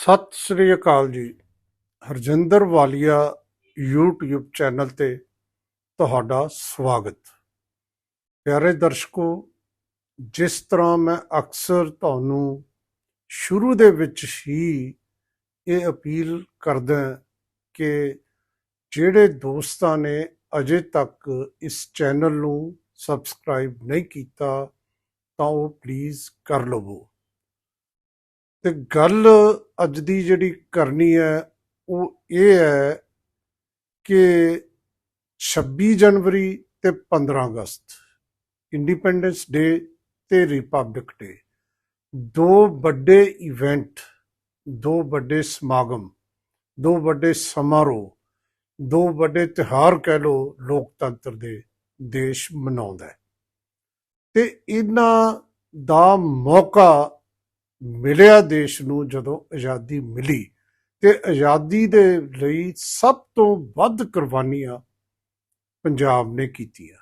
ਸਤਿ ਸ੍ਰੀ ਅਕਾਲ ਜੀ। ਹਰਜਿੰਦਰ ਵਾਲੀਆ YouTube channel ਤੇ ਤੁਹਾਡਾ ਸਵਾਗਤ। ਪਿਆਰੇ ਦਰਸ਼ਕੋ, ਜਿਸ ਤਰ੍ਹਾਂ ਮੈਂ ਅਕਸਰ ਤੁਹਾਨੂੰ ਸ਼ੁਰੂ ਦੇ ਵਿੱਚ ਹੀ ਇਹ ਅਪੀਲ ਕਰਦਾ ਕਿ ਜਿਹੜੇ ਦੋਸਤਾਂ ਨੇ ਅਜੇ ਤੱਕ ਇਸ ਚੈਨਲ ਨੂੰ ਸਬਸਕ੍ਰਾਈਬ ਨਹੀਂ ਕੀਤਾ, ਤਾਂ ਉਹ ਪਲੀਜ਼ ਕਰ ਲਵੋ। ਤੇ ਗੱਲ ਅੱਜ ਦੀ ਜਿਹੜੀ ਕਰਨੀ ਹੈ, ਉਹ ਇਹ ਹੈ ਕਿ 26 ਜਨਵਰੀ ਤੇ 15 ਅਗਸਤ ਇੰਡੀਪੈਂਡੈਂਸ ਡੇ ਤੇ ਰਿਪਬਲਿਕ ਡੇ ਦੋ ਵੱਡੇ ਇਵੈਂਟ ਦੋ ਵੱਡੇ ਸਮਾਗਮ, ਦੋ ਵੱਡੇ ਸਮਾਰੋਹ, ਦੋ ਵੱਡੇ ਤਿਉਹਾਰ ਕਹਿ ਲੋ ਲੋਕਤੰਤਰ ਦੇ ਦੇਸ਼ ਮਨਾਉਂਦਾ ਹੈ। ਤੇ ਇਹਨਾਂ ਦਾ ਮੌਕਾ ਮਿਲਿਆ ਦੇਸ਼ ਨੂੰ ਜਦੋਂ ਆਜ਼ਾਦੀ ਮਿਲੀ ਤੇ ਆਜ਼ਾਦੀ ਦੇ ਲਈ ਸਭ ਤੋਂ ਵੱਧ ਕੁਰਬਾਨੀਆਂ ਪੰਜਾਬ ਨੇ ਕੀਤੀਆਂ।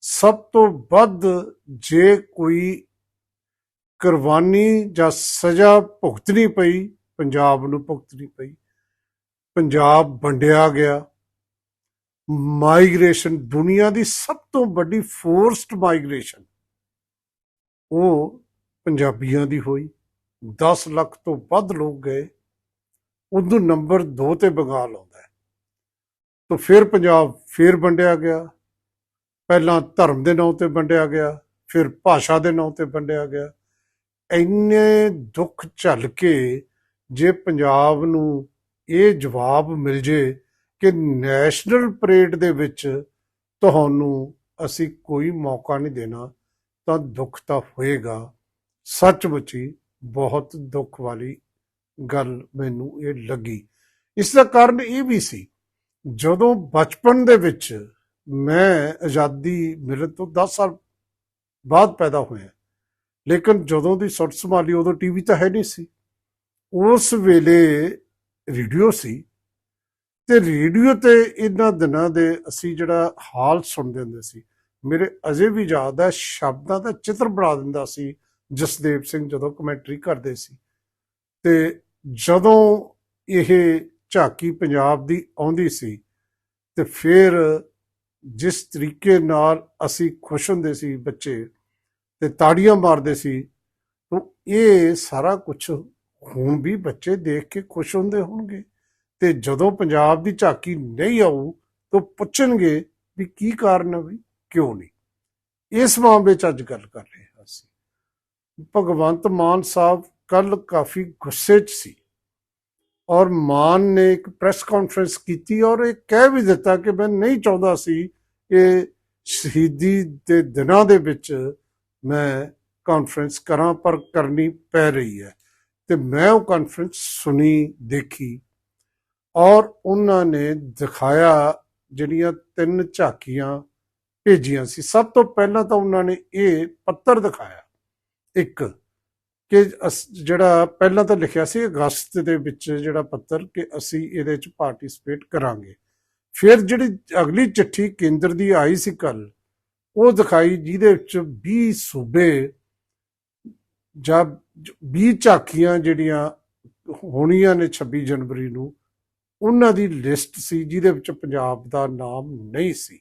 ਸਭ ਤੋਂ ਵੱਧ ਜੇ ਕੋਈ ਕੁਰਬਾਨੀ ਜਾਂ ਸਜ਼ਾ ਭੁਗਤਣੀ ਪਈ, ਪੰਜਾਬ ਨੂੰ ਭੁਗਤਣੀ ਪਈ, ਪੰਜਾਬ ਵੰਡਿਆ ਗਿਆ, ਮਾਈਗ੍ਰੇਸ਼ਨ ਦੁਨੀਆ ਦੀ ਸਭ ਤੋਂ ਵੱਡੀ ਫੋਰਸਡ ਮਾਈਗ੍ਰੇਸ਼ਨ ਉਹ ਪੰਜਾਬੀਆਂ ਦੀ ਹੋਈ। 10 ਲੱਖ ਤੋਂ ਵੱਧ ਲੋਕ ਗਏ ਉਦੋਂ ਨੰਬਰ 2 ਤੇ ਬੰਗਾਲ ਆਉਂਦਾ ਤਾਂ ਫਿਰ ਪੰਜਾਬ ਫਿਰ ਵੰਡਿਆ ਗਿਆ। ਪਹਿਲਾਂ ਧਰਮ ਦੇ ਨਾਂ ਤੇ ਵੰਡਿਆ ਗਿਆ, ਫਿਰ ਭਾਸ਼ਾ ਦੇ ਨਾਂ ਤੇ ਵੰਡਿਆ ਗਿਆ। ਇੰਨੇ ਦੁੱਖ ਝੱਲ ਕੇ ਜੇ ਪੰਜਾਬ ਨੂੰ ਇਹ ਜਵਾਬ ਮਿਲ ਜੇ ਕਿ ਨੈਸ਼ਨਲ ਪਰੇਡ ਦੇ ਵਿੱਚ ਤੁਹਾਨੂੰ ਅਸੀਂ ਕੋਈ ਮੌਕਾ ਨਹੀਂ ਦੇਣਾ, ਤਾਂ ਦੁੱਖ ਤਾਂ ਹੋਏਗਾ। ਸੱਚਮੁੱਚ ਹੀ ਬਹੁਤ ਦੁੱਖ ਵਾਲੀ ਗੱਲ ਮੈਨੂੰ ਇਹ ਲੱਗੀ। ਇਸ ਦਾ ਕਾਰਨ ਇਹ ਵੀ ਸੀ, ਜਦੋਂ ਬਚਪਨ ਦੇ ਵਿੱਚ ਮੈਂ ਆਜ਼ਾਦੀ ਮਿਲਣ ਤੋਂ 10 ਸਾਲ ਬਾਅਦ ਪੈਦਾ ਹੋਇਆ, ਲੇਕਿਨ ਜਦੋਂ ਦੀ ਸੁੱਟ ਸੰਭਾਲੀ ਉਦੋਂ ਟੀਵੀ ਤਾਂ ਹੈ ਨਹੀਂ ਸੀ। ਉਸ ਵੇਲੇ ਰੇਡੀਓ ਸੀ ਤੇ ਰੇਡੀਓ ਤੇ ਇਹਨਾਂ ਦਿਨਾਂ ਦੇ ਅਸੀਂ ਜਿਹੜਾ ਹਾਲ ਸੁਣਦੇ ਹੁੰਦੇ ਸੀ, ਮੇਰੇ ਅਜੇ ਵੀ ਯਾਦ ਹੈ, ਸ਼ਬਦਾਂ ਦਾ ਚਿੱਤਰ ਬਣਾ ਦਿੰਦਾ ਸੀ ਜਸਦੇਵ ਸਿੰਘ ਜਦੋਂ ਕਮੈਂਟਰੀ ਕਰਦੇ ਸੀ। ਤੇ ਜਦੋਂ ਇਹ ਝਾਕੀ ਪੰਜਾਬ ਦੀ ਆਉਂਦੀ ਸੀ ਤੇ ਫਿਰ ਜਿਸ ਤਰੀਕੇ ਨਾਲ ਅਸੀਂ ਖੁਸ਼ ਹੁੰਦੇ ਸੀ ਬੱਚੇ ਤੇ ਤਾੜੀਆਂ ਮਾਰਦੇ ਸੀ, ਤਾਂ ਇਹ ਸਾਰਾ ਕੁਝ ਹੁਣ ਵੀ ਬੱਚੇ ਦੇਖ ਕੇ ਖੁਸ਼ ਹੁੰਦੇ ਹੋਣਗੇ ਤੇ ਜਦੋਂ ਪੰਜਾਬ ਦੀ ਝਾਕੀ ਨਹੀਂ ਆਊ ਤਾਂ ਪੁੱਛਣਗੇ ਵੀ ਕੀ ਕਾਰਨ ਹੈ ਵੀ ਕਿਉਂ ਨਹੀਂ। ਇਸ ਮਾਮਲੇ 'ਚ ਅੱਜ ਗੱਲ ਕਰ ਰਹੇ ਭਗਵੰਤ ਮਾਨ ਸਾਹਿਬ ਕੱਲ ਕਾਫੀ ਗੁੱਸੇ 'ਚ ਸੀ ਔਰ ਮਾਨ ਨੇ ਇੱਕ ਪ੍ਰੈਸ ਕਾਨਫਰੰਸ ਕੀਤੀ ਔਰ ਇਹ ਕਹਿ ਵੀ ਦਿੱਤਾ ਕਿ ਮੈਂ ਨਹੀਂ ਚਾਹੁੰਦਾ ਸੀ ਇਹ ਸ਼ਹੀਦੀ ਦੇ ਦਿਨਾਂ ਦੇ ਵਿੱਚ ਮੈਂ ਕਾਨਫਰੰਸ ਕਰਾਂ, ਪਰ ਕਰਨੀ ਪੈ ਰਹੀ ਹੈ। ਤੇ ਮੈਂ ਉਹ ਕਾਨਫਰੰਸ ਸੁਣੀ, ਦੇਖੀ ਔਰ ਉਹਨਾਂ ਨੇ ਦਿਖਾਇਆ ਜਿਹੜੀਆਂ ਤਿੰਨ ਝਾਕੀਆਂ ਭੇਜੀਆਂ ਸੀ। ਸਭ ਤੋਂ ਪਹਿਲਾਂ ਤਾਂ ਉਹਨਾਂ ਨੇ ਇਹ ਪੱਤਰ ਦਿਖਾਇਆ ਇੱਕ, ਕਿ ਅਸ- ਜਿਹੜਾ ਪਹਿਲਾਂ ਤਾਂ ਲਿਖਿਆ ਸੀ ਅਗਸਤ ਦੇ ਵਿੱਚ ਜਿਹੜਾ ਪੱਤਰ ਕਿ ਅਸੀਂ ਇਹਦੇ ਵਿੱਚ ਪਾਰਟਿਸਿਪੇਟ ਕਰਾਂਗੇ। ਫਿਰ ਜਿਹੜੀ ਅਗਲੀ ਚਿੱਠੀ ਕੇਂਦਰ ਦੀ ਆਈ ਸੀ ਕੱਲ ਉਹ ਦਿਖਾਈ ਜਿਹਦੇ ਵਿੱਚ 20 ਸੂਬੇ ਜਾਂ 20 ਝਾਕੀਆਂ ਜਿਹੜੀਆਂ ਹੋਣੀਆਂ ਨੇ 26 ਜਨਵਰੀ ਨੂੰ, ਉਹਨਾਂ ਦੀ ਲਿਸਟ ਸੀ ਜਿਹਦੇ ਵਿੱਚ ਪੰਜਾਬ ਦਾ ਨਾਮ ਨਹੀਂ ਸੀ।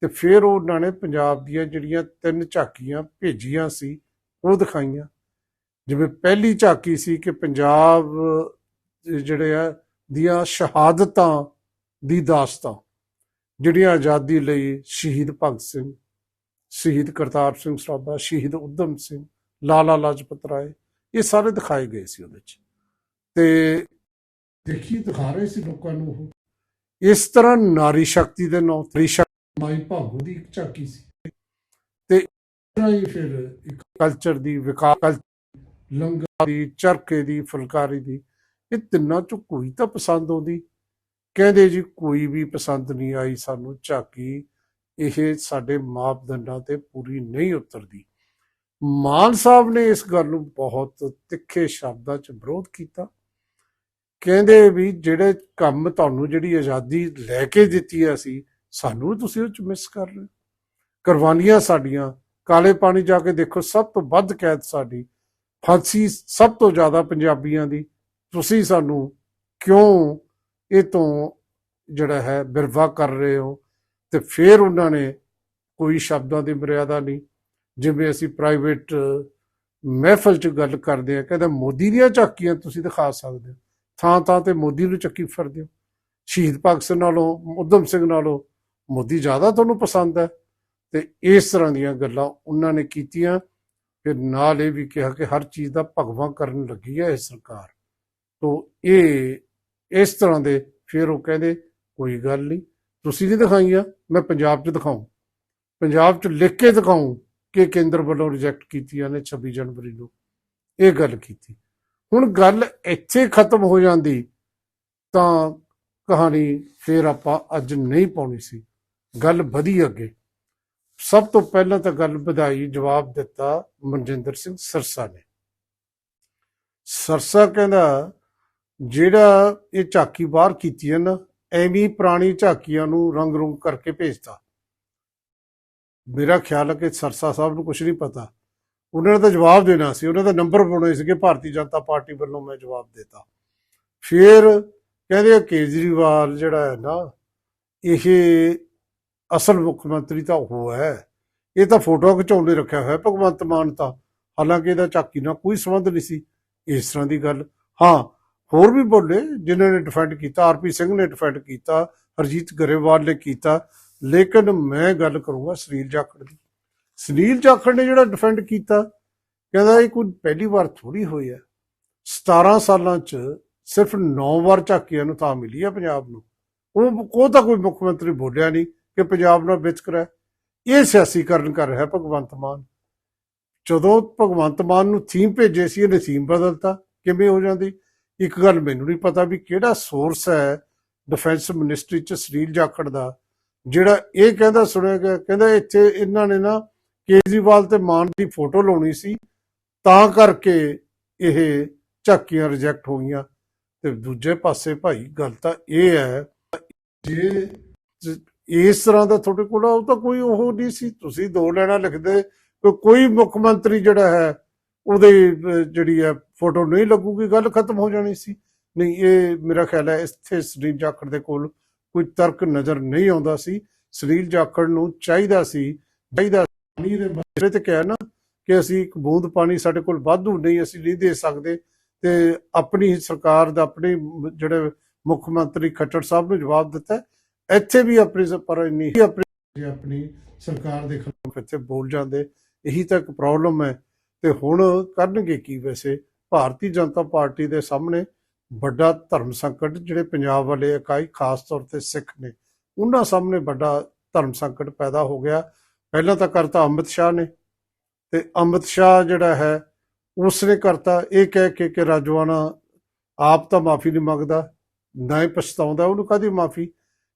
ਤੇ ਫਿਰ ਉਹਨਾਂ ਨੇ ਪੰਜਾਬ ਦੀਆਂ ਜਿਹੜੀਆਂ ਤਿੰਨ ਝਾਕੀਆਂ ਭੇਜੀਆਂ ਸੀ ਉਹ ਦਿਖਾਈਆਂ। ਜਿਵੇਂ ਪਹਿਲੀ ਝਾਕੀ ਸੀ ਕਿ ਪੰਜਾਬ ਜਿਹੜੇ ਆ, ਦੀਆਂ ਸ਼ਹਾਦਤਾਂ ਦੀ ਦਾਸਤਾਂ ਜਿਹੜੀਆਂ ਆਜ਼ਾਦੀ ਲਈ ਸ਼ਹੀਦ ਭਗਤ ਸਿੰਘ, ਸ਼ਹੀਦ ਕਰਤਾਰ ਸਿੰਘ ਸਰਾਭਾ, ਸ਼ਹੀਦ ਉਧਮ ਸਿੰਘ, ਲਾਲਾ ਲਾਜਪਤ ਰਾਏ, ਇਹ ਸਾਰੇ ਦਿਖਾਏ ਗਏ ਸੀ ਉਹਦੇ ਵਿੱਚ ਤੇ ਦੇਖੀ, ਦਿਖਾ ਰਹੇ ਸੀ ਲੋਕਾਂ ਨੂੰ ਉਹ। ਇਸ ਤਰ੍ਹਾਂ ਨਾਰੀ ਸ਼ਕਤੀ ਦੇ ਨਾਂ ਤੇ ਮਾਈ ਭਾਗੋ ਦੀ ਇੱਕ ਝਾਕੀ ਸੀ। ਹੀ ਫਿਰ ਇੱਕ ਕਲਚਰ ਦੀ ਵਿਕਾਸ ਲੰਗਰ ਦੀ, ਚਰਖੇ ਦੀ, ਫੁਲਕਾਰੀ ਦੀ, ਇਹ ਤਿੰਨਾਂ ਚੋਂ ਕੋਈ ਤਾਂ ਪਸੰਦ ਆਉਂਦੀ। ਕਹਿੰਦੇ ਜੀ ਕੋਈ ਵੀ ਪਸੰਦ ਨਹੀਂ ਆਈ ਸਾਨੂੰ, ਝਾਕੀ ਇਹ ਸਾਡੇ ਮਾਪਦੰਡਾਂ ਤੇ ਪੂਰੀ ਨਹੀਂ ਉਤਰਦੀ। ਮਾਨ ਸਾਹਿਬ ਨੇ ਇਸ ਗੱਲ ਨੂੰ ਬਹੁਤ ਤਿੱਖੇ ਸ਼ਬਦਾਂ 'ਚ ਵਿਰੋਧ ਕੀਤਾ। ਕਹਿੰਦੇ ਵੀ ਜਿਹੜੇ ਕੰਮ ਤੁਹਾਨੂੰ ਜਿਹੜੀ ਆਜ਼ਾਦੀ ਲੈ ਕੇ ਦਿੱਤੀ ਹੈ ਅਸੀਂ, ਸਾਨੂੰ ਤੁਸੀਂ ਉਹ 'ਚ ਮਿਸ ਕਰ ਰਹੇ ਹੋ। ਕੁਰਬਾਨੀਆਂ ਸਾਡੀਆਂ ਕਾਲੇ ਪਾਣੀ ਜਾ ਕੇ ਦੇਖੋ, ਸਭ ਤੋਂ ਵੱਧ ਕੈਦ ਸਾਡੀ, ਫਾਂਸੀ ਸਭ ਤੋਂ ਜ਼ਿਆਦਾ ਪੰਜਾਬੀਆਂ ਦੀ। ਤੁਸੀਂ ਸਾਨੂੰ ਕਿਉਂ ਇਹ ਤੋਂ ਜਿਹੜਾ ਹੈ ਬਿਰਵਾ ਕਰ ਰਹੇ ਹੋ? ਤੇ ਫਿਰ ਉਹਨਾਂ ਨੇ ਕੋਈ ਸ਼ਬਦਾਂ ਦੀ ਮਰਿਆਦਾ ਨਹੀਂ। ਜਿਵੇਂ ਅਸੀਂ ਪ੍ਰਾਈਵੇਟ ਮਹਿਫਲ 'ਚ ਗੱਲ ਕਰਦੇ ਆ ਕਹਿੰਦਾ ਮੋਦੀ ਦੀਆਂ ਝਾਕੀਆਂ ਤੁਸੀਂ ਦਿਖਾ ਸਕਦੇ ਹੋ। ਥਾਂ ਥਾਂ ਤੇ ਮੋਦੀ ਨੂੰ ਚੱਕੀ ਫਿਰਦੇ ਹੋ। ਸ਼ਹੀਦ ਭਗਤ ਸਿੰਘ ਨਾਲੋਂ ਉਧਮ ਸਿੰਘ ਨਾਲੋਂ ਮੋਦੀ ਜ਼ਿਆਦਾ ਤੁਹਾਨੂੰ ਪਸੰਦ ਹੈ। ਤੇ ਇਸ ਤਰ੍ਹਾਂ ਦੀਆਂ ਗੱਲਾਂ ਉਹਨਾਂ ਨੇ ਕੀਤੀਆਂ। ਫਿਰ ਨਾਲ ਇਹ ਵੀ ਕਿਹਾ ਕਿ ਹਰ ਚੀਜ਼ ਦਾ ਭਗਵਾਂ ਕਰਨ ਲੱਗੀ ਹੈ ਇਹ ਸਰਕਾਰ। ਤੋਂ ਇਹ, ਇਸ ਤਰ੍ਹਾਂ ਦੇ ਫਿਰ ਉਹ ਕਹਿੰਦੇ, ਕੋਈ ਗੱਲ ਨਹੀਂ, ਤੁਸੀਂ ਨਹੀਂ ਦਿਖਾਈਆਂ, ਮੈਂ ਪੰਜਾਬ 'ਚ ਦਿਖਾਉਂ। ਪੰਜਾਬ 'ਚ ਲਿਖ ਕੇ ਦਿਖਾਉਂ ਕਿ ਕੇਂਦਰ ਵੱਲੋਂ ਰਿਜੈਕਟ ਕੀਤੀਆਂ ਨੇ 26 ਜਨਵਰੀ ਨੂੰ। ਇਹ ਗੱਲ ਕੀਤੀ। ਹੁਣ ਗੱਲ ਇੱਥੇ ਖਤਮ ਹੋ ਜਾਂਦੀ, ਤਾਂ ਕਹਾਣੀ ਫਿਰ ਆਪਾਂ ਅੱਜ ਨਹੀਂ ਪਾਉਣੀ ਸੀ। ਗੱਲ ਵਧੀ ਅੱਗੇ। ਸਭ ਤੋਂ ਪਹਿਲਾਂ ਤਾਂ ਗੱਲ ਵਧਾਈ, ਜਵਾਬ ਦਿੱਤਾ ਮਨਜਿੰਦਰ ਸਿੰਘ ਸਰਸਾ ਨੇ। ਸਰਸਾ ਕਹਿੰਦਾ, ਜਿਹੜਾ ਇਹ ਝਾਕੀ ਬਾਹਰ ਕੀਤੀ ਹੈ ਨਾ, ਐਵੇਂ ਪੁਰਾਣੀ ਝਾਕੀਆਂ ਨੂੰ ਰੰਗ ਰੂੰਗ ਕਰਕੇ ਭੇਜਤਾ। ਮੇਰਾ ਖਿਆਲ ਹੈ ਕਿ ਸਰਸਾ ਸਾਹਿਬ ਨੂੰ ਕੁਝ ਨਹੀਂ ਪਤਾ। ਉਹਨਾਂ ਨੇ ਤਾਂ ਜਵਾਬ ਦੇਣਾ ਸੀ, ਉਹਨਾਂ ਦਾ ਨੰਬਰ ਪਾਉਣੇ ਸੀਗੇ ਭਾਰਤੀ ਜਨਤਾ ਪਾਰਟੀ ਵੱਲੋਂ ਮੈਂ ਜਵਾਬ ਦਿੱਤਾ। ਫਿਰ ਕਹਿੰਦੇ ਆ ਕੇਜਰੀਵਾਲ ਜਿਹੜਾ ਹੈ ਨਾ, ਇਹ ਅਸਲ ਮੁੱਖ ਮੰਤਰੀ ਤਾਂ ਉਹ ਹੈ। ਇਹ ਤਾਂ ਫੋਟੋ ਖਿਚਾਉਂਦੇ ਰੱਖਿਆ ਹੋਇਆ ਭਗਵੰਤ ਮਾਨ ਤਾਂ। ਹਾਲਾਂਕਿ ਇਹਦਾ ਝਾਕੀ ਨਾਲ ਕੋਈ ਸੰਬੰਧ ਨਹੀਂ ਸੀ। ਇਸ ਤਰ੍ਹਾਂ ਦੀ ਗੱਲ। ਹਾਂ, ਹੋਰ ਵੀ ਬੋਲੇ ਜਿਨ੍ਹਾਂ ਨੇ ਡਿਫੈਂਡ ਕੀਤਾ ਆਰਪੀ ਸਿੰਘ ਨੇ ਡਿਫੈਂਡ ਕੀਤਾ, ਹਰਜੀਤ ਗਰੇਵਾਲ ਨੇ ਕੀਤਾ। ਲੇਕਿਨ ਮੈਂ ਗੱਲ ਕਰੂੰਗਾ ਸੁਨੀਲ ਜਾਖੜ ਦੀ। ਸੁਨੀਲ ਜਾਖੜ ਨੇ ਜਿਹੜਾ ਡਿਫੈਂਡ ਕੀਤਾ, ਕਹਿੰਦਾ ਇਹ ਕੋਈ ਪਹਿਲੀ ਵਾਰ ਥੋੜੀ ਹੋਈ ਹੈ। 17 ਸਾਲਾਂ 'ਚ ਸਿਰਫ 9 ਵਾਰ ਝਾਕੀਆਂ ਨੂੰ ਤਾਂ ਮਿਲੀ ਹੈ ਪੰਜਾਬ ਨੂੰ। ਉਹ ਉਹ ਤਾਂ ਕੋਈ ਮੁੱਖ ਮੰਤਰੀ ਬੋਲਿਆ ਨਹੀਂ। ਕਿ ਪੰਜਾਬ ਨਾਲ ਵਿਤਕਰਾ ਹੈ। ਇਹ ਸਿਆਸੀਕਰਨ ਕਰ ਰਿਹਾ ਭਗਵੰਤ ਮਾਨ। ਜਦੋਂ ਭਗਵੰਤ ਮਾਨ ਨੂੰ ਥੀਮ ਭੇਜੇ ਸੀ, ਇਹਨੇ ਥੀਮ ਬਦਲਤਾ। ਕਿਵੇਂ ਹੋ ਜਾਂਦੀ? ਇੱਕ ਗੱਲ ਮੈਨੂੰ ਨਹੀਂ ਪਤਾ ਵੀ ਕਿਹੜਾ ਸੋਰਸ ਹੈ ਡਿਫੈਂਸ ਮਿਨਿਸਟਰੀ ਚ ਸੁਨੀਲ ਜਾਖੜ ਦਾ, ਜਿਹੜਾ ਇਹ ਕਹਿੰਦਾ, ਸੁਣਿਆ ਗਿਆ, ਕਹਿੰਦਾ ਇੱਥੇ ਇਹਨਾਂ ਨੇ ਨਾ ਕੇਜਰੀਵਾਲ ਤੇ ਮਾਨ ਦੀ ਫੋਟੋ ਲਾਉਣੀ ਸੀ। ਤਾਂ ਕਰਕੇ ਇਹ ਝਾਕੀਆਂ ਰਿਜੈਕਟ ਹੋ ਗਈਆਂ ਤੇ ਦੂਜੇ ਪਾਸੇ ਭਾਈ ਗੱਲ ਤਾਂ ਇਹ ਹੈ, ਜੇ ਇਸ ਤਰ੍ਹਾਂ ਦਾ ਤੁਹਾਡੇ ਕੋਲ ਉਹ ਤਾਂ ਕੋਈ ਉਹ ਨਹੀਂ ਸੀ। ਤੁਸੀਂ ਦੋ ਲੈਣਾ ਲਿਖਦੇ ਕੋਈ- ਮੁੱਖ ਮੰਤਰੀ ਜਿਹੜਾ ਹੈ, ਉਹਦੇ ਜਿਹੜੀ ਹੈ, ਫੋਟੋ ਨਹੀਂ ਲੱਗੂਗੀ, ਗੱਲ ਖਤਮ ਹੋ ਜਾਣੀ ਸੀ। ਨਹੀਂ, ਇਹ ਮੇਰਾ ਖਿਆਲ ਹੈ, ਇੱਥੇ ਸੁਨੀਲ ਜਾਖੜ ਦੇ ਕੋਲ ਕੋਈ ਤਰਕ ਨਜ਼ਰ ਨਹੀਂ ਆਉਂਦਾ ਸੀ। ਸੁਨੀਲ ਜਾਖੜ ਨੂੰ ਚਾਹੀਦਾ ਸੀ, ਚਾਹੀਦਾ ਪਾਣੀ ਦੇ ਬਾਰੇ ਤੇ ਕਿਹਾ ਨਾ ਕਿ ਅਸੀਂ ਇੱਕ ਬੂੰਦ ਪਾਣੀ ਸਾਡੇ ਕੋਲ ਵਾਧੂ ਨਹੀਂ, ਅਸੀਂ ਨਹੀਂ ਦੇ ਸਕਦੇ। ਤੇ ਆਪਣੀ ਸਰਕਾਰ ਦਾ, ਆਪਣੇ ਜਿਹੜੇ ਮੁੱਖ ਮੰਤਰੀ ਖੱਟੜ ਸਾਹਿਬ ਨੂੰ ਜਵਾਬ ਦਿੱਤਾ ਇੱਥੇ ਵੀ ਆਪਣੀ ਪਰ ਇੰਨੀ ਆਪਣੀ ਆਪਣੀ ਸਰਕਾਰ ਦੇ ਖਿਲਾਫ ਇੱਥੇ ਬੋਲ ਜਾਂਦੇ, ਇਹੀ ਤਾਂ ਇੱਕ ਪ੍ਰੋਬਲਮ ਹੈ। ਤੇ ਹੁਣ ਕਰਨਗੇ ਕੀ ਵੈਸੇ? ਭਾਰਤੀ ਜਨਤਾ ਪਾਰਟੀ ਦੇ ਸਾਹਮਣੇ ਵੱਡਾ ਧਰਮ ਸੰਕਟ ਜਿਹੜੇ ਪੰਜਾਬ ਵਾਲੇ ਇਕਾਈ, ਖਾਸ ਤੌਰ ਤੇ ਸਿੱਖ ਨੇ, ਉਹਨਾਂ ਸਾਹਮਣੇ ਵੱਡਾ ਧਰਮ ਸੰਕਟ ਪੈਦਾ ਹੋ ਗਿਆ। ਪਹਿਲਾਂ ਤਾਂ ਕਰਤਾ ਅਮਿਤ ਸ਼ਾਹ ਨੇ, ਤੇ ਅਮਿਤ ਸ਼ਾਹ ਜਿਹੜਾ ਹੈ, ਉਸਨੇ ਕਰਤਾ ਇਹ ਕਹਿ ਕੇ ਕਿ ਰਾਜਵਾਨਾ ਆਪ ਤਾਂ ਮਾਫੀ ਨਹੀਂ ਮੰਗਦਾ, ਨਾ ਹੀ ਪਛਤਾਉਂਦਾ, ਉਹਨੂੰ ਕਾਦੀ ਮਾਫੀ?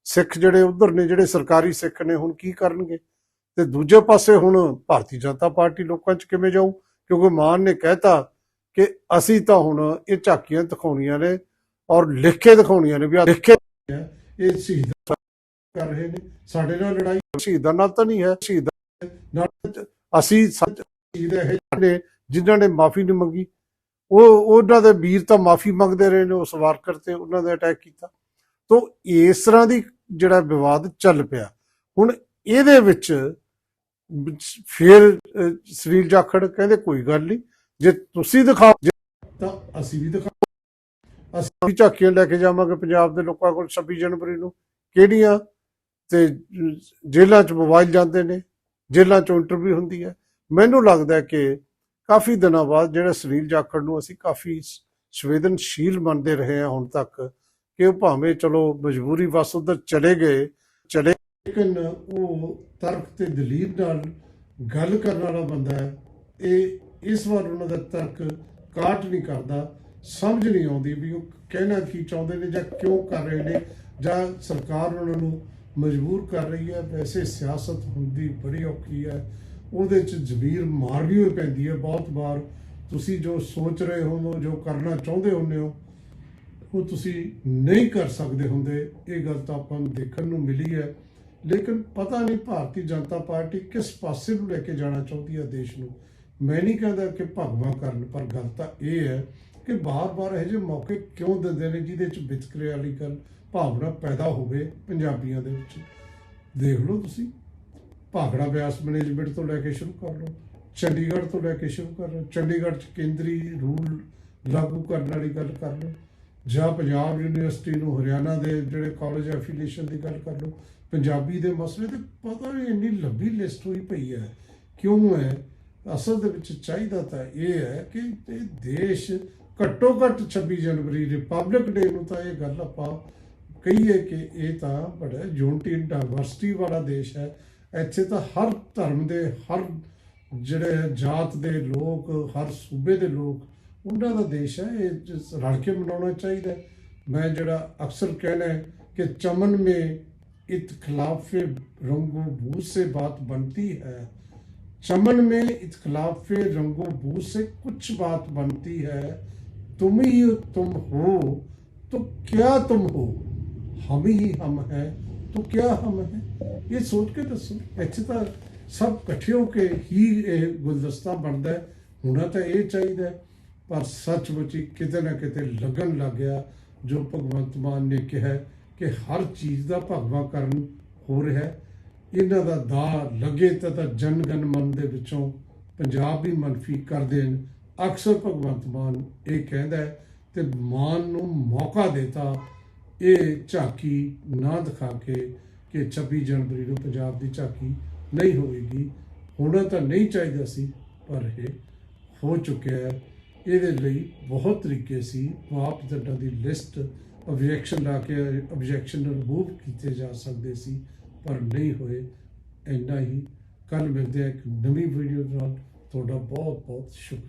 ਸਿੱਖ ਜਿਹੜੇ ਉਧਰ ਨੇ, ਜਿਹੜੇ ਸਰਕਾਰੀ ਸਿੱਖ ਨੇ, ਹੁਣ ਕੀ ਕਰਨਗੇ? ਤੇ ਦੂਜੇ ਪਾਸੇ ਹੁਣ ਭਾਰਤੀ ਜਨਤਾ ਪਾਰਟੀ ਲੋਕਾਂ 'ਚ ਕਿਵੇਂ ਜਾਊ? ਕਿਉਂਕਿ ਮਾਨ ਨੇ ਕਹਿਤਾ ਕਿ ਅਸੀਂ ਤਾਂ ਹੁਣ ਇਹ ਝਾਕੀਆਂ ਦਿਖਾਉਣੀਆਂ ਨੇ ਔਰ ਲਿਖ ਕੇ ਦਿਖਾਉਣੀਆਂ ਨੇ ਵੀ ਆਹ ਲਿਖ ਕੇ ਇਹ ਸ਼ਹੀਦ ਕਰ ਰਹੇ ਨੇ। ਸਾਡੇ ਨਾਲ ਲੜਾਈ ਸ਼ਹੀਦਾਂ ਨਾਲ ਤਾਂ ਨਹੀਂ ਹੈ, ਸ਼ਹੀਦਾਂ ਨਾਲ ਅਸੀਂ ਸੱਚ ਸ਼ਹੀਦ ਇਹ ਨੇ ਜਿਨ੍ਹਾਂ ਨੇ ਮਾਫੀ ਨਹੀਂ ਮੰਗੀ। ਉਹ, ਉਹਨਾਂ ਦੇ ਵੀਰ ਤਾਂ ਮਾਫੀ ਮੰਗਦੇ ਰਹੇ ਨੇ ਉਸ ਵਾਰਕਰ ਤੇ ਉਹਨਾਂ ਦੇ ਅਟੈਕ ਕੀਤਾ। ਤੋਂ ਇਸ ਤਰ੍ਹਾਂ ਦੀ ਜਿਹੜਾ ਵਿਵਾਦ ਚੱਲ ਪਿਆ। ਹੁਣ ਇਹਦੇ ਵਿੱਚ ਫਿਰ ਅਹ, ਸੁਨੀਲ ਜਾਖੜ ਕਹਿੰਦੇ ਕੋਈ ਗੱਲ ਨਹੀਂ ਜੇ ਤੁਸੀਂ ਦਿਖਾਓ ਤਾਂ ਅਸੀਂ ਵੀ ਦਿਖਾਓ ਅਸੀਂ ਵੀ ਝਾਕੀਆਂ ਲੈ ਕੇ ਜਾਵਾਂਗੇ ਪੰਜਾਬ ਦੇ ਲੋਕਾਂ ਕੋਲ 26 ਜਨਵਰੀ ਨੂੰ। ਕਿਹੜੀਆਂ? ਤੇ ਅਹ, ਜੇਲ੍ਹਾਂ 'ਚ ਮੋਬਾਈਲ ਜਾਂਦੇ ਨੇ ਜੇਲ੍ਹਾਂ 'ਚੋਂ ਇੰਟਰਵਿਊ ਹੁੰਦੀ ਹੈ। ਮੈਨੂੰ ਲੱਗਦਾ ਕਿ ਕਾਫੀ ਦਿਨਾਂ ਬਾਅਦ ਜਿਹੜਾ ਸੁਨੀਲ ਜਾਖੜ ਨੂੰ ਅਸੀਂ ਕਾਫੀ ਸੰਵੇਦਨਸ਼ੀਲ ਮੰਨਦੇ ਰਹੇ ਹਾਂ ਹੁਣ ਤੱਕ ਕਿ ਉਹ ਭਾਵੇਂ ਚਲੋ ਮਜਬੂਰੀ ਵਸ ਉਧਰ ਚਲੇ ਗਏ, ਚਲੇ ਲੇਕਿਨ ਉਹ ਤਰਕ ਤੇ ਦਲੀਲ ਨਾਲ ਗੱਲ ਕਰਨ ਵਾਲਾ ਬੰਦਾ ਹੈ। ਇਹ ਇਸ ਵਾਰ ਉਹਨਾਂ ਦਾ ਤਰਕ ਕਾਟ ਨਹੀਂ ਕਰਦਾ, ਸਮਝ ਨਹੀਂ ਆਉਂਦੀ ਵੀ ਉਹ ਕਹਿਣਾ ਕੀ ਚਾਹੁੰਦੇ ਨੇ ਜਾਂ ਕਿਉਂ ਕਰ ਰਹੇ ਨੇ ਜਾਂ ਸਰਕਾਰ ਉਹਨਾਂ ਨੂੰ ਮਜਬੂਰ ਕਰ ਰਹੀ ਹੈ। ਵੈਸੇ ਸਿਆਸਤ ਹੁੰਦੀ ਬੜੀ ਔਖੀ ਹੈ। ਉਹਦੇ ਚ ਜ਼ਮੀਰ ਮਾਰਨੀ ਹੋਈ ਪੈਂਦੀ ਹੈ। ਬਹੁਤ ਵਾਰ ਤੁਸੀਂ ਜੋ ਸੋਚ ਰਹੇ ਹੋ, ਜੋ ਕਰਨਾ ਚਾਹੁੰਦੇ ਹੁੰਦੇ ਹੋ ਉਹ ਤੁਸੀਂ ਨਹੀਂ ਕਰ ਸਕਦੇ ਹੁੰਦੇ, ਇਹ ਗੱਲ ਤਾਂ ਆਪਾਂ ਨੂੰ ਦੇਖਣ ਨੂੰ ਮਿਲੀ ਹੈ। ਲੇਕਿਨ ਪਤਾ ਨਹੀਂ ਭਾਰਤੀ ਜਨਤਾ ਪਾਰਟੀ ਕਿਸ ਪਾਸੇ ਨੂੰ ਲੈ ਕੇ ਜਾਣਾ ਚਾਹੁੰਦੀ ਹੈ ਦੇਸ਼ ਨੂੰ। ਮੈਂ ਨਹੀਂ ਕਹਿੰਦਾ ਕਿ ਭਗਵਾ ਕਰਨ, ਪਰ ਗੱਲ ਤਾਂ ਇਹ ਹੈ ਕਿ ਬਾਰ-ਬਾਰ ਇਹੋ ਜਿਹੇ ਮੌਕੇ ਕਿਉਂ ਦਿੰਦੇ ਨੇ ਜਿਹਦੇ ਚ ਵਿਤਕਰੇ ਵਾਲੀ ਗੱਲ, ਭਾਵਨਾ ਪੈਦਾ ਹੋਵੇ ਪੰਜਾਬੀਆਂ ਦੇ ਵਿੱਚ। ਦੇਖ ਲਓ ਤੁਸੀਂ, ਭਾਖੜਾ ਬਿਆਸ ਮੈਨੇਜਮੈਂਟ ਤੋਂ ਲੈ ਕੇ ਸ਼ੁਰੂ ਕਰ ਲਓ, ਚੰਡੀਗੜ੍ਹ ਤੋਂ ਲੈ ਕੇ ਸ਼ੁਰੂ ਕਰ ਲਓ, ਚੰਡੀਗੜ੍ਹ ਚ ਕੇਂਦਰੀ ਰੂਲ ਲਾਗੂ ਕਰਨ ਵਾਲੀ ਗੱਲ ਕਰ ਲਓ। ਜਾਂ ਪੰਜਾਬ ਯੂਨੀਵਰਸਿਟੀ ਨੂੰ ਹਰਿਆਣਾ ਦੇ ਜਿਹੜੇ ਕਾਲਜ ਐਫੀਲੀਏਸ਼ਨ ਦੀ ਗੱਲ ਕਰ ਲਓ, ਪੰਜਾਬੀ ਦੇ ਮਸਲੇ ਤੇ ਪਤਾ ਨਹੀਂ ਇੰਨੀ ਲੰਬੀ ਲਿਸਟ ਹੋਈ ਪਈ ਹੈ। ਕਿਉਂ ਹੈ? ਅਸਲ ਦੇ ਵਿੱਚ ਚਾਹੀਦਾ ਤਾਂ ਇਹ ਹੈ ਕਿ ਇਹ ਦੇਸ਼ ਘੱਟੋ ਘੱਟ 26 ਜਨਵਰੀ ਰਿਪਬਲਿਕ ਡੇ ਨੂੰ ਤਾਂ ਇਹ ਗੱਲ ਆਪਾਂ ਕਹੀਏ ਕਿ ਇਹ ਤਾਂ ਬੜਾ ਯੂਨਿਟੀ ਡਾਈਵਰਸਿਟੀ ਵਾਲਾ ਦੇਸ਼ ਹੈ। ਇੱਥੇ ਤਾਂ ਹਰ ਧਰਮ ਦੇ, ਹਰ ਜਿਹੜੇ ਜਾਤ ਦੇ ਲੋਕ, ਹਰ ਸੂਬੇ ਦੇ ਲੋਕ ਉਹਨਾਂ ਦਾ ਦੇਸ਼ ਹੈ ਇਹ ਜਿਸ- ਰਲ ਕੇ ਮਨਾਉਣਾ ਚਾਹੀਦਾ ਹੈ। ਮੈਂ ਜਿਹੜਾ ਅਕਸਰ ਕਹਿਣਾ ਹੈ ਕਿ ਚਮਨ ਮੇ इत्खलाफ रंगो बू से बात बनती है चमन में इत्खलाफ रंगो बू से कुछ बात बनती है तुम ही तुम हो तो क्या तुम हो हम ही हम हैं तो क्या हम हैं ਇਹ ਸੋਚ ਕੇ ਦੱਸੋ ਇੱਥੇ ਤਾਂ ਸਭ ਇਕੱਠੇ ਹੋ ਕੇ ਹੀ ਇਹ ਗੁਲਦਸਤਾ ਬਣਦਾ ਹੈ ਹੋਣਾ ਤਾਂ ਇਹ ਚਾਹੀਦਾ ਹੈ। ਪਰ ਸੱਚਮੁੱਚ ਹੀ ਕਿਤੇ ਨਾ ਕਿਤੇ ਲੱਗਣ ਲੱਗ ਗਿਆ ਜੋ ਭਗਵੰਤ ਮਾਨ ਨੇ ਕਿਹਾ ਕਿ ਹਰ ਚੀਜ਼ ਦਾ ਭਗਵਾ ਕਰਨ ਹੋ ਰਿਹਾ ਹੈ। ਇਹਨਾਂ ਦਾ ਦਾ ਲੱਗੇ ਤਾਂ ਤਾਂ ਜਨ ਗਨ ਮਨ ਦੇ ਵਿੱਚੋਂ ਪੰਜਾਬ ਵੀ ਮਨਫੀ ਕਰਦੇ ਨੇ ਅਕਸਰ ਭਗਵੰਤ ਮਾਨ ਇਹ ਕਹਿੰਦਾ ਹੈ ਤੇ ਮਾਨ ਨੂੰ ਮੌਕਾ ਦੇਤਾ ਇਹ ਝਾਕੀ ਨਾ ਦਿਖਾ ਕੇ ਕਿ 26 ਜਨਵਰੀ ਨੂੰ ਪੰਜਾਬ ਦੀ ਝਾਕੀ ਨਹੀਂ ਹੋਵੇਗੀ। ਹੋਣਾ ਤਾਂ ਨਹੀਂ ਚਾਹੀਦਾ ਸੀ, ਪਰ ਇਹ ਹੋ ਚੁੱਕਿਆ ਹੈ। ਇਹਦੇ ਲਈ ਬਹੁਤ ਤਰੀਕੇ ਸੀ। ਮਾਪ ਦੰਡਾਂ ਦੀ ਲਿਸਟ ਆਬਜੈਕਸ਼ਨ ਲਾ ਕੇ ਆਬਜੈਕਸ਼ਨ ਰਿਮੂਵ ਕੀਤੇ ਜਾ ਸਕਦੇ ਸੀ, ਪਰ ਨਹੀਂ ਹੋਏ। ਇੰਨਾ ਹੀ। ਕੱਲ ਮਿਲਦੇ ਹਾਂ ਇੱਕ ਨਵੀਂ ਵੀਡੀਓ ਨਾਲ। ਤੁਹਾਡਾ ਬਹੁਤ ਬਹੁਤ ਸ਼ੁਕਰੀਆ।